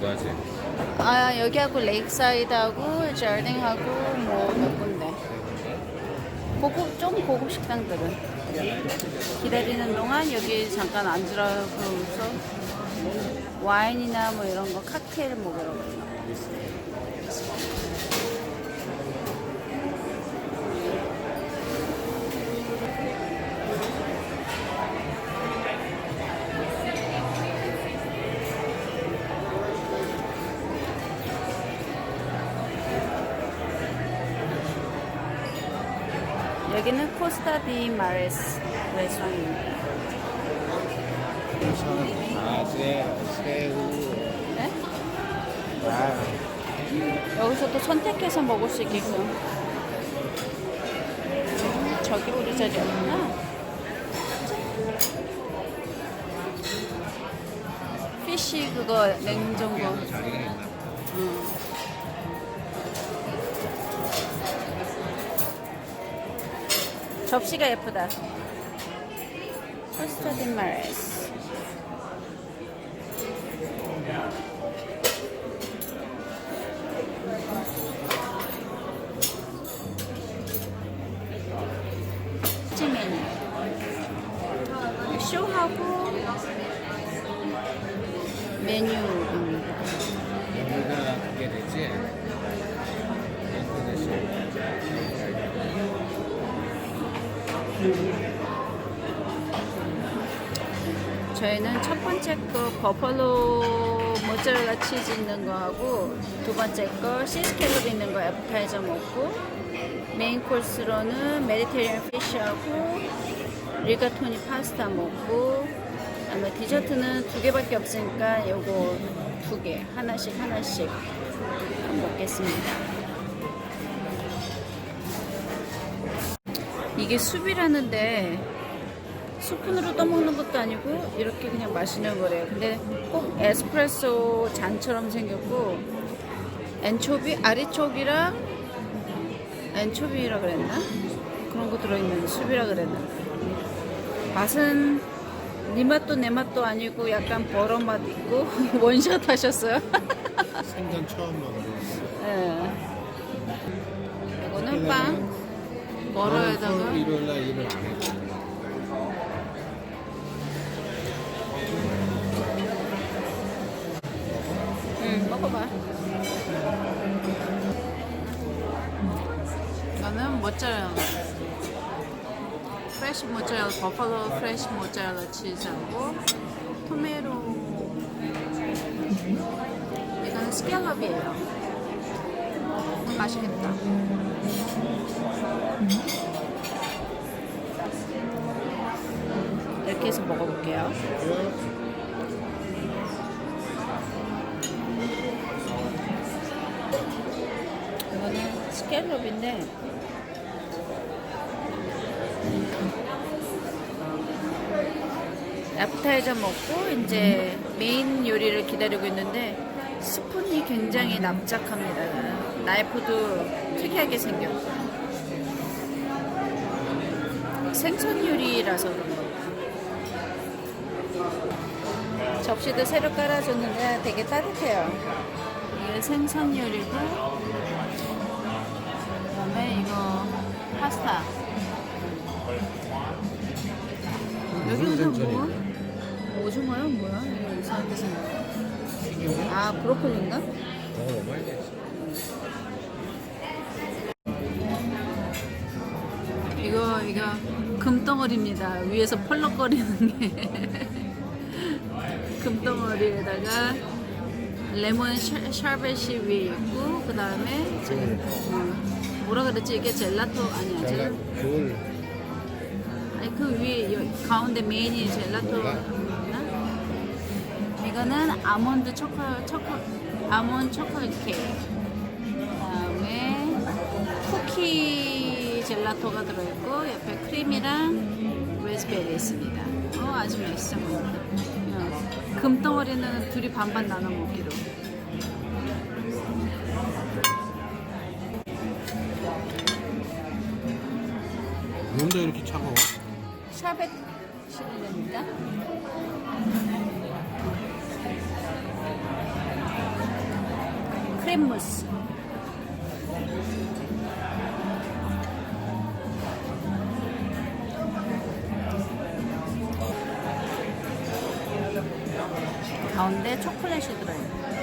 뭐 하지? 아 여기하고 레이크사이드하고 자딩하고 뭐몇 군데 고급 좀 고급 식당들은 기다리는 동안 여기 잠깐 앉으라고서 와인이나 뭐 이런 거 칵테일 먹으러 가요. 여기는 코스타 디 마레스 레스토랑입니다. 네? 아, 여기서 또 선택해서 먹을 수 있게끔. 저기 우리 자리였구나. 피쉬 그거 냉장고. 접시가 예쁘다. 디 마레스. 메뉴입니다. 여기가 그게 되지? 인터넷이. 저희는 첫 번째 거 버팔로 모짜렐라 치즈 있는 거 하고 두 번째 거 시스켈럽 있는 거 애프타이저 먹고 메인 코스로는 메디테리언 피쉬하고 리가토니 파스타 먹고 아마 디저트는 두 개밖에 없으니까 요거 두 개 하나씩 하나씩 먹겠습니다. 이게 숲이라는데 스푼으로 떠먹는 것도 아니고 이렇게 그냥 마시는 거래요. 근데 꼭 에스프레소 잔처럼 생겼고 엔초비 아리초기랑 엔초비라 그랬나? 그런 거 들어있는 숲이라 그랬나? 맛은 네 맛도 내 맛도 아니고 약간 버러 맛 있고 원샷 하셨어요? 생전 처음 먹어봤어. 예. 이거는 빵 버러에다가 일요일 날 일을 안 했고. 응, 먹어봐. 이거는 모짜렐라. 프레시 모짜렐라, 버팔로 프레시 모짜렐라 치즈하고 토메로. 이거는 스캘럽이에요. 음, 맛있겠다. 이렇게 해서 먹어볼게요. 이거는 스캘럽인데 애프타이저 먹고 이제 메인 요리를 기다리고 있는데 스푼이 굉장히 납작합니다. 나이프도 특이하게 생겼고 생선 요리라서 그런 거. 접시도 새로 깔아줬는데 되게 따뜻해요. 이게 생선 요리고 그다음에 이거 파스타. 여기는 뭐? 오징어요? 뭐야? 이거 이상하게 생겼어. 아 브로콜리인가? 이거 이거 금덩어리입니다. 위에서 펄럭거리는 게. 금덩어리에다가 레몬 샤- 샤벳이 위에 있고 그 다음에 뭐라 그랬지? 이게 젤라또 아니야 젤? 제가 귤, 아니 그 위에 여- 가운데 메인이 젤라또나 이거는 아몬드 초코 초코 아몬드 초콜릿 케이크 그다음에 쿠키 젤라토가 들어있고 옆에 크림이랑 레즈베리 있습니다. 어 아주 맛있어 보인다. 어, 금덩어리는 둘이 반반 나눠 먹기로. 뭔데 이렇게 차가워? 샤벳 시리즈입니다. 크림 무스. 가운데 초콜릿이 들어있고